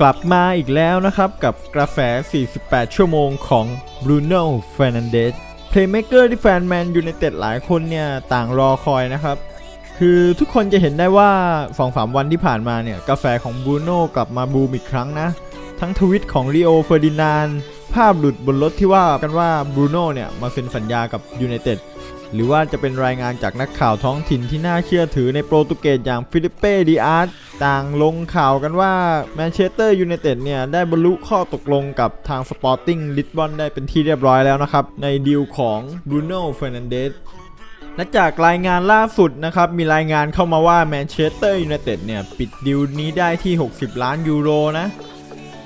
กลับมาอีกแล้วนะครับ กับกระแส 48 ชั่วโมงของ Bruno Fernandes Playmaker ที่แฟนแมนยู i นเต็ดหลายคนเนี่ย ต่างรอคอยนะครับ คือทุกคนจะเห็นได้ว่า 2-3 วันที่ผ่านมาเนี่ย กาแฟของ Bruno กลับมาบูมอีกครั้งนะ ทั้งทวิตของ Rio Ferdinand ภาพหลุดบนรถที่ว่ากันว่า Bruno เนี่ย มาเซ็นสัญญากับยู i นเต็ด หรือว่าจะเป็นรายงานจากนักข่าวท้องถิ่นที่น่าเชื่อถือในโปรตุเกสอย่างฟิลิปเป้ดีอาร์ตต่างลงข่าวกันว่าแมนเชสเตอร์ยูไนเต็ดเนี่ยได้บรรลุข้อตกลงกับทางสปอร์ติ้งลิสบอนได้เป็นที่เรียบร้อยแล้วนะครับ ในดีลของบรูโน่เฟ r ร์นันเดสและจากรายงานล่าสุดนะครับ มีรายงานเข้ามาว่าแมนเชสเตอร์ยูไนเต็ดเนี่ย ปิดดีลนี้ได้ที่ 60 ล้านยูโรนะ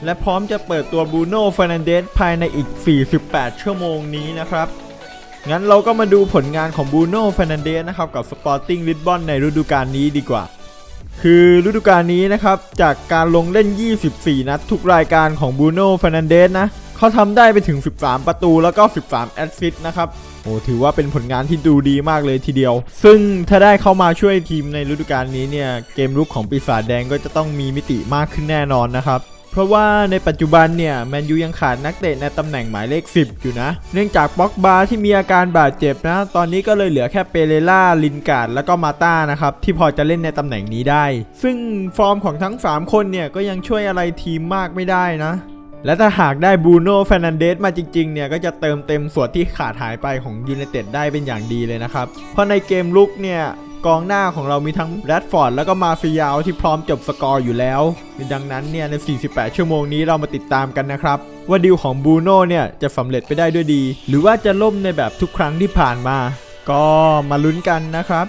และพร้อมจะเปิดตัวบูโน่เฟ r ร์นันเดสภายในอีก 48 ชั่วโมงนี้นะครับ งั้นเราก็มาดูผลงานของบูโน่เฟ r นันเดสนะครับกับ Sporting Lisbon ในฤดูกาลนี้ดีกว่า คือฤดูกาลนี้นะครับจากการลงเล่น 24 นัดทุกรายการของบูโน่เฟ r นันเดสนะเขาทำได้ไปถึง 13 ประตูแล้วก็ 13 แอสซิสต์นะครับโอ้ถือว่าเป็นผลงานที่ดูดีมากเลยทีเดียว ซึ่งถ้าได้เข้ามาช่วยทีมในฤดูกาลนี้เนี่ยเกมรุกของปีศาจแดงก็จะต้องมีมิติมากขึ้นแน่นอนนะครับ เพราะว่าในปัจจุบันเนี่ยแมนยูยังขาดนักเตะในตำแหน่งหมายเลข 10 อยู่นะ เนื่องจากบ็อกบาที่มีอาการบาดเจ็บนะ ตอนนี้ก็เลยเหลือแค่เปเรล่าลินการ์ดแล้วก็มาต้านะครับที่พอจะเล่นในตำแหน่งนี้ได้ ซึ่งฟอร์มของทั้ง 3 คนเนี่ยก็ยังช่วยอะไรทีมมากไม่ได้นะ และถ้าหากได้บรูโน่เฟรนันเดสมาจริงๆเนี่ยก็จะเติมเต็มส่วนที่ขาดหายไปของยูไนเต็ดได้เป็นอย่างดีเลยนะครับ เพราะในเกมลุกเนี่ยกองหน้าของเรามีทั้งแรดฟอร์ดแล้วก็มาฟิยาวที่พร้อมจบสกอร์อยู่แล้ว ดังนั้นเนี่ยใน 48 ชั่วโมงนี้เรามาติดตามกันนะครับ ว่าดีลของบูโน่เนี่ยจะสำเร็จไปได้ด้วยดี หรือว่าจะล่มในแบบทุกครั้งที่ผ่านมา ก็มาลุ้นกันนะครับ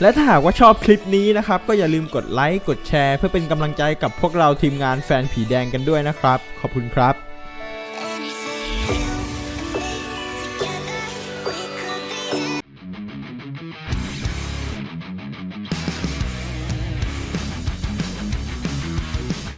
และถ้าหากว่าชอบคลิปนี้นะครับ ก็อย่าลืมกดไลค์กดแชร์ เพื่อเป็นกำลังใจกับพวกเราทีมงานแฟนผีแดงกันด้วยนะครับ ขอบคุณครับ